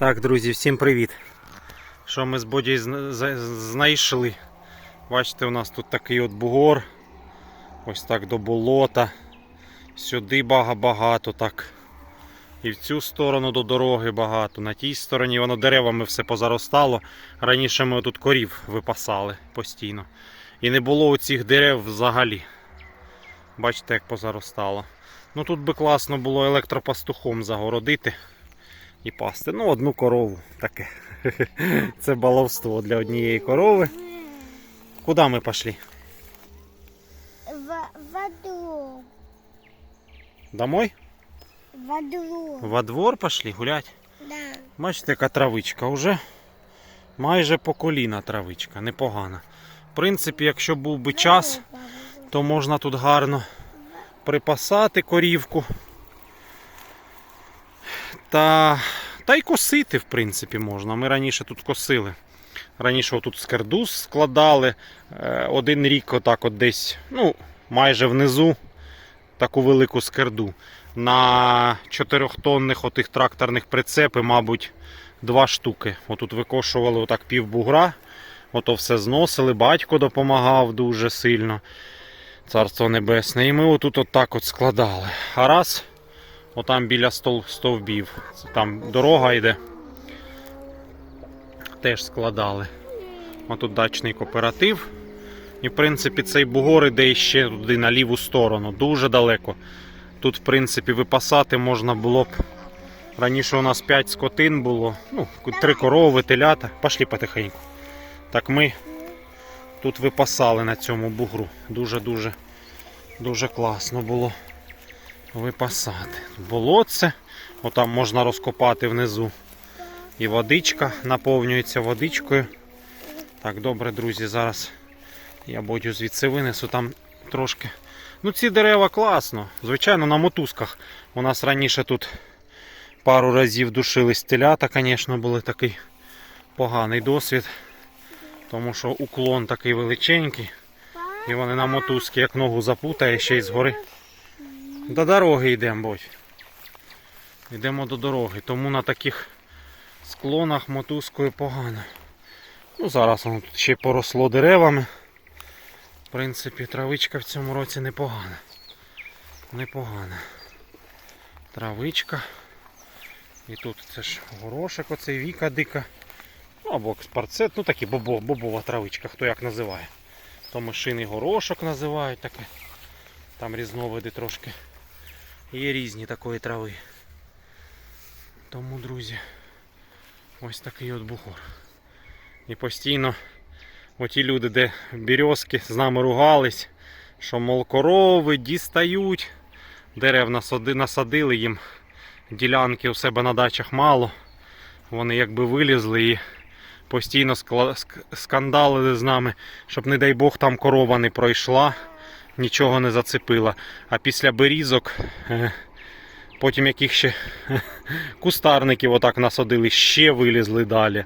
Так, друзі, всім привіт. Що ми з Боді знайшли? Бачите, у нас тут такий от бугор. Ось так до болота. Сюди багато так. І в цю сторону до дороги багато. На тій стороні воно деревами все позаростало. Раніше ми тут корів випасали постійно. І не було оцих дерев взагалі. Бачите, як позаростало. Ну тут би класно було електропастухом загородити і пасти. Ну, одну корову таке. Це баловство для однієї корови. Куди ми пішли? В воду. Домой? В воду. Во двор пішли гулять. Да. Бачите, яка травичка вже майже по коліна травичка, непогана. В принципі, якщо був би час, то можна тут гарно припасати корівку. Та, та й косити, в принципі, можна. Ми раніше тут косили. Раніше тут скерду складали. Е, Один рік отак от десь, ну, майже внизу таку велику скерду. На 4-тонних отих тракторних прицепи, мабуть, два штуки. Отут викошували отак пів. Ото все зносили, батько допомагав дуже сильно. Царство Небесне. І ми отут отак от складали. А раз, отам біля стол, стовбів. Там дорога йде. Теж складали. Отут дачний кооператив. І, в принципі, цей бугор іде ще туди на ліву сторону, дуже далеко. Тут, в принципі, випасати можна було б. Раніше у нас 5 скотин було, ну, 3 корови, телята. Пошли потихеньку. Так ми тут випасали на цьому бугру. Дуже-дуже дуже класно було випасати. Болотце, отам можна розкопати внизу. І водичка наповнюється водичкою. Так, добре, друзі, зараз я бодю звідси винесу там трошки. Ну, ці дерева класно. Звичайно, на мотузках. У нас раніше тут пару разів душились телята, звісно, були такий поганий досвід. Тому що уклон такий величенький. І вони на мотузки як ногу запутає ще й згори. До дороги йдемо, бодь. Йдемо до дороги. Тому на таких склонах мотузкою погано. Ну, зараз воно тут ще поросло деревами. В принципі, травичка в цьому році непогана. Непогана. Травичка. І тут це ж горошок, оцей віка дика. Ну або спарцет, ну такі бобо, бобова травичка, хто як називає. То мишиний горошок називають таке. Там різновиди трошки. Є різні такої трави. Тому, друзі, ось такий от бугор. І постійно оті люди, де березки з нами ругались, що мол корови дістають. Дерев насадили їм ділянки у себе на дачах мало. Вони якби вилізли і постійно скандалили з нами, щоб, не дай Бог, там корова не пройшла, нічого не зацепила. А після берізок, е, потім яких ще е, кустарників отак насадили, ще вилізли далі.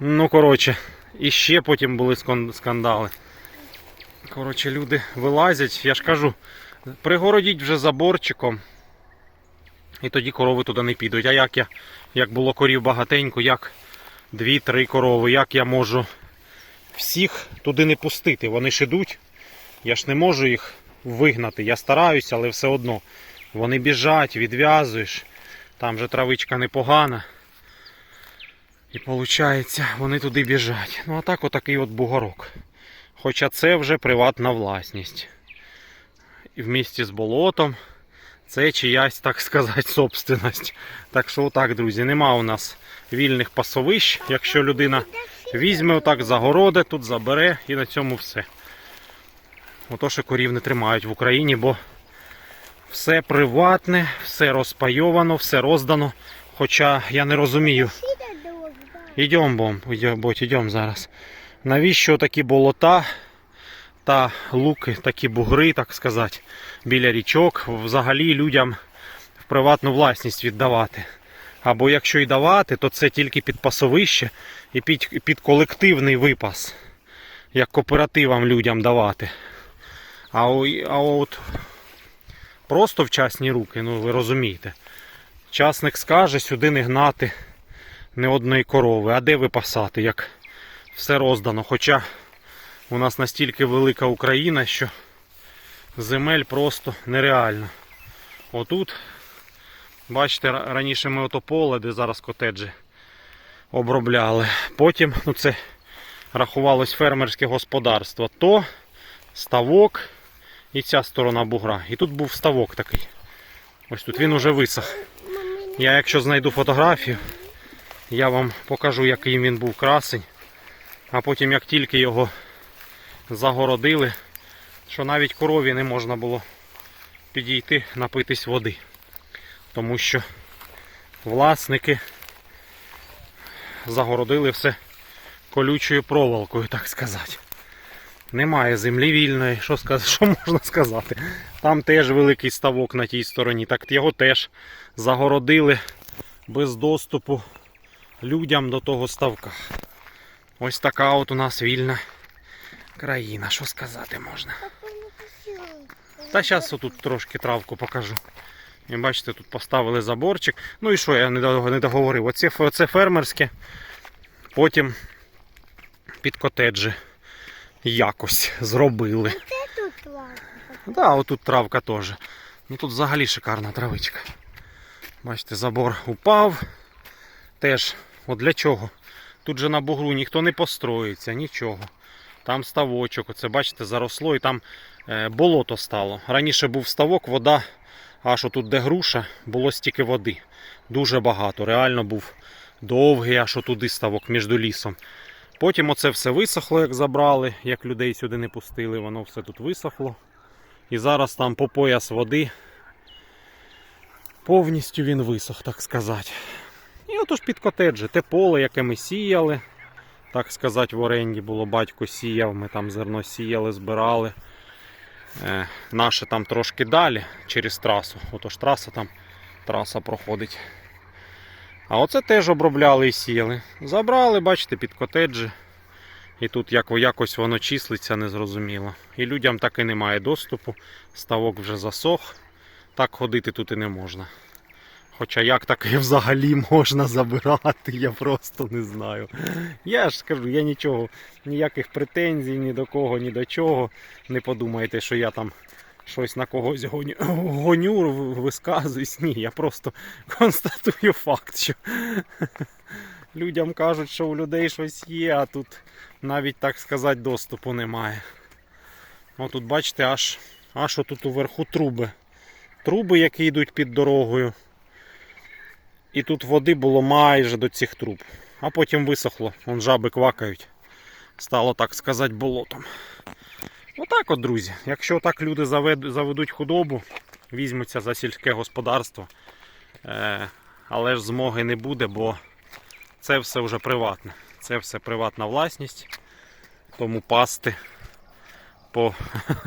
Ну, коротше, і ще потім були скандали. Коротше, люди вилазять, я ж кажу, пригородіть вже заборчиком. І тоді корови туди не підуть. А як я, як було корів багатенько, як дві-три корови, як я можу всіх туди не пустити? Вони ж ідуть. Я ж не можу їх вигнати. Я стараюся, але все одно. Вони біжать, відв'язуєш. Там же травичка непогана. І виходить, вони туди біжать. Ну а так отакий от бугорок. Хоча це вже приватна власність. І в місті з болотом це чиясь, так сказати, собственность. Так що отак, друзі, нема у нас вільних пасовищ. Якщо людина візьме отак, загороде, тут забере і на цьому все. Ото що корів не тримають в Україні, бо все приватне, все розпайовано, все роздано. Хоча я не розумію. Сіда довго. Бом, ідем, боть, зараз. Навіщо такі болота та луки, такі бугри, так сказати, біля річок, взагалі людям в приватну власність віддавати. Або якщо й давати, то це тільки під пасовище і під, під колективний випас, як кооперативам людям давати. А, а от просто в частні руки, ну ви розумієте. Частник скаже сюди не гнати ні одної корови. А де випасати, як все роздано? Хоча у нас настільки велика Україна, що земель просто нереально. Отут, бачите, раніше ми ото поле, де зараз котеджі обробляли. Потім, ну це рахувалось фермерське господарство, то ставок і ця сторона бугра. І тут був ставок такий. Ось тут він уже висох. Я якщо знайду фотографію, я вам покажу, який він був красень. А потім, як тільки його загородили, що навіть корові не можна було підійти напитись води. Тому що власники загородили все колючою проволокою, так сказати. Немає землі вільної, що, сказ... що можна сказати. Там теж великий ставок на тій стороні, так його теж загородили без доступу людям до того ставка. Ось така от у нас вільна країна, що сказати можна. Та зараз тут трошки травку покажу. І бачите, тут поставили заборчик. Ну і що, я не договорив. Оце, оце фермерське. Потім під котеджі якось зробили. Це тут лавка. Так, да, отут травка теж. Ну тут взагалі шикарна травичка. Бачите, забор упав. Теж, от для чого? Тут же на бугру ніхто не построїться, нічого. Там ставочок, оце бачите, заросло і там е, болото стало. Раніше був ставок, вода, аж отут де груша, було стільки води. Дуже багато. Реально був довгий, аж отуди ставок між лісом. Потім оце все висохло, як забрали, як людей сюди не пустили, воно все тут висохло. І зараз там по пояс води. Повністю він висох, так сказати. І отож під котеджі. Те поле, яке ми сіяли, так сказати, в оренді було, батько сіяв, ми там зерно сіяли, збирали. Е, наше там трошки далі через трасу. Отож траса там траса проходить. А оце теж обробляли і сіяли. Забрали, бачите, під котеджі. І тут як, якось воно числиться незрозуміло. І людям так і немає доступу. Ставок вже засох. Так ходити тут і не можна. Хоча як таке взагалі можна забирати, я просто не знаю. Я ж скажу, я нічого, ніяких претензій ні до кого, ні до чого. Не подумайте, що я там щось на когось гоню, гоню висказуюсь. Ні, я просто констатую факт, що людям кажуть, що у людей щось є, а тут навіть так сказати доступу немає. О, тут бачите, аж, аж отут уверху труби. Труби, які йдуть під дорогою. І тут води було майже до цих труб. А потім висохло, вон жаби квакають. Стало, так сказати, болотом. Отак от, друзі. Якщо так люди заведуть худобу, візьмуться за сільське господарство. Е, але ж змоги не буде, бо це все вже приватне. Це все приватна власність. Тому пасти по,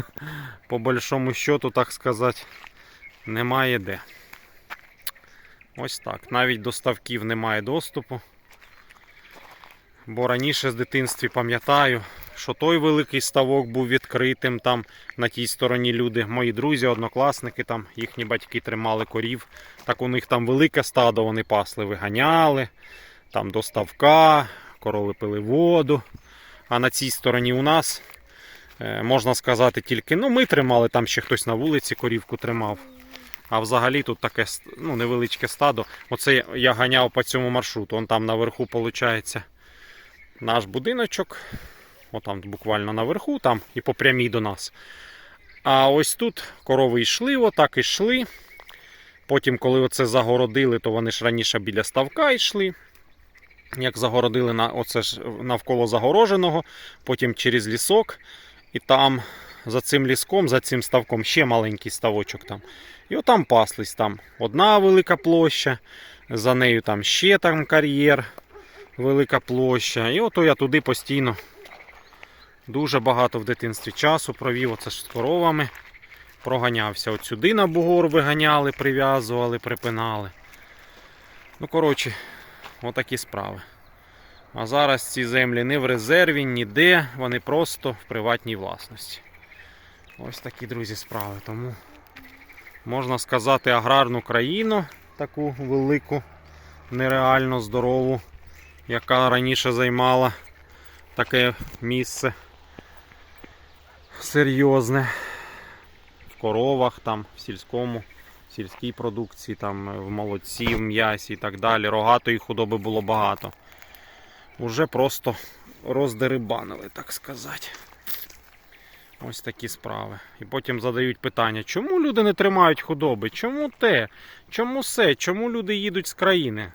по большому счету, так сказати, немає де. Ось так. Навіть до ставків немає доступу. Бо раніше з дитинстві пам'ятаю, що той великий ставок був відкритим. Там на тій стороні люди, мої друзі, однокласники, там їхні батьки тримали корів. Так у них там велике стадо, вони пасли, виганяли, там до ставка, корови пили воду. А на цій стороні у нас, е, можна сказати, тільки ну, ми тримали, там ще хтось на вулиці корівку тримав. А взагалі тут таке ну, невеличке стадо. Оце я- ганяв по цьому маршруту. Он там наверху, виходить, наш будиночок. Отам буквально наверху, там і по прямій до нас. А ось тут корови йшли, отак йшли. Потім, коли оце загородили, то вони ж раніше біля ставка йшли. Як загородили на, оце ж навколо загороженого, потім через лісок. І там за цим ліском, за цим ставком ще маленький ставочок там. І отам паслись там одна велика площа, за нею там ще там кар'єр, велика площа. І ото я туди постійно дуже багато в дитинстві часу провів. Оце з коровами. Проганявся. От сюди на бугор виганяли, прив'язували, припинали. Ну, коротше, отакі справи. А зараз ці землі не в резерві, ніде, вони просто в приватній власності. Ось такі, друзі, справи. Тому можна сказати, аграрну країну, таку велику, нереально здорову, яка раніше займала таке місце серйозне в коровах, там, в сільському, в сільській продукції, там, в молоці, в м'ясі і так далі. Рогатої худоби було багато. Уже просто роздерибанили, так сказати. Ось такі справи. І потім задають питання, чому люди не тримають худоби? Чому те? Чому все? Чому люди їдуть з країни?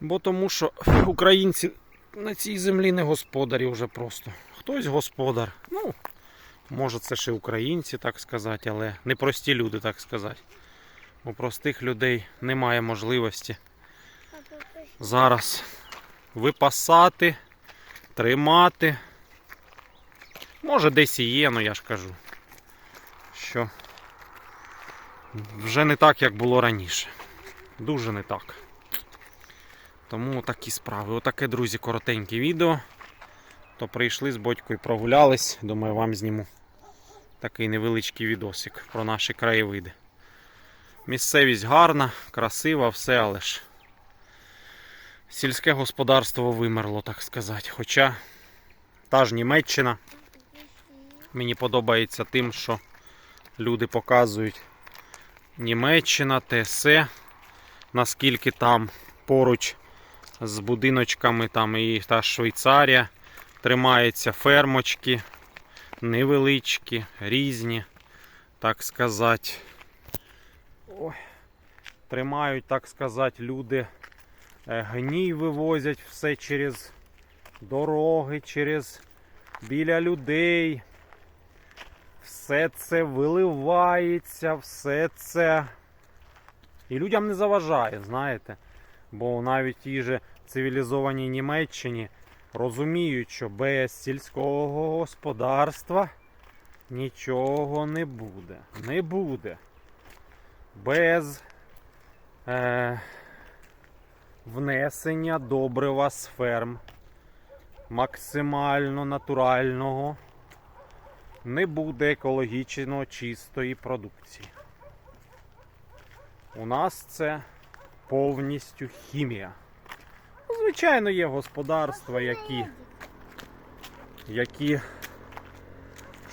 Бо тому що українці на цій землі не господарі вже просто. Хтось господар. Ну, може це ще українці, так сказати, але не прості люди, так сказати. У простих людей немає можливості зараз випасати, тримати. Може десь і є, ну я ж кажу, що вже не так, як було раніше. Дуже не так. Тому такі справи. Отаке, друзі, коротеньке відео. То прийшли з батькою, прогулялись. Думаю, вам зніму такий невеличкий відосик про наші краєвиди. Місцевість гарна, красива, все, але ж сільське господарство вимерло, так сказати. Хоча та ж Німеччина мені подобається тим, що люди показують Німеччина, все, наскільки там поруч з будиночками там і та Швейцарія тримаються фермочки, невеличкі, різні, так сказати. Ой. Тримають, так сказати, люди е, гній вивозять все через дороги, через біля людей. Все це виливається, все це. І людям не заважає, знаєте. Бо навіть ті же цивілізованій Німеччині розуміють, що без сільського господарства нічого не буде. Не буде. Без е, внесення добрива з ферм максимально натурального не буде екологічно чистої продукції. У нас це повністю хімія. Звичайно, є господарства, які, які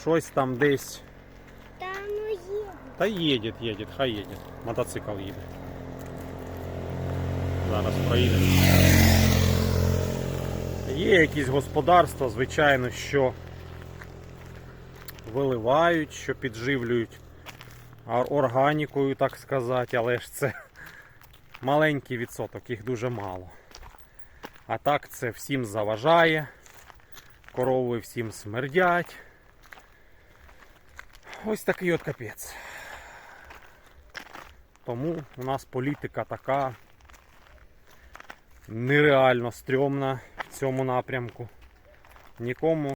щось там десь. Там ну є. Та їде, їде, хай їде. Мотоцикл їде. Зараз проїде. Є якісь господарства, звичайно, що виливають, що підживлюють органікою, так сказати, але ж це маленький відсоток, їх дуже мало. А так це всім заважає, корови всім смердять. Ось такий от капець. Тому у нас політика така нереально стрьомна в цьому напрямку. Нікому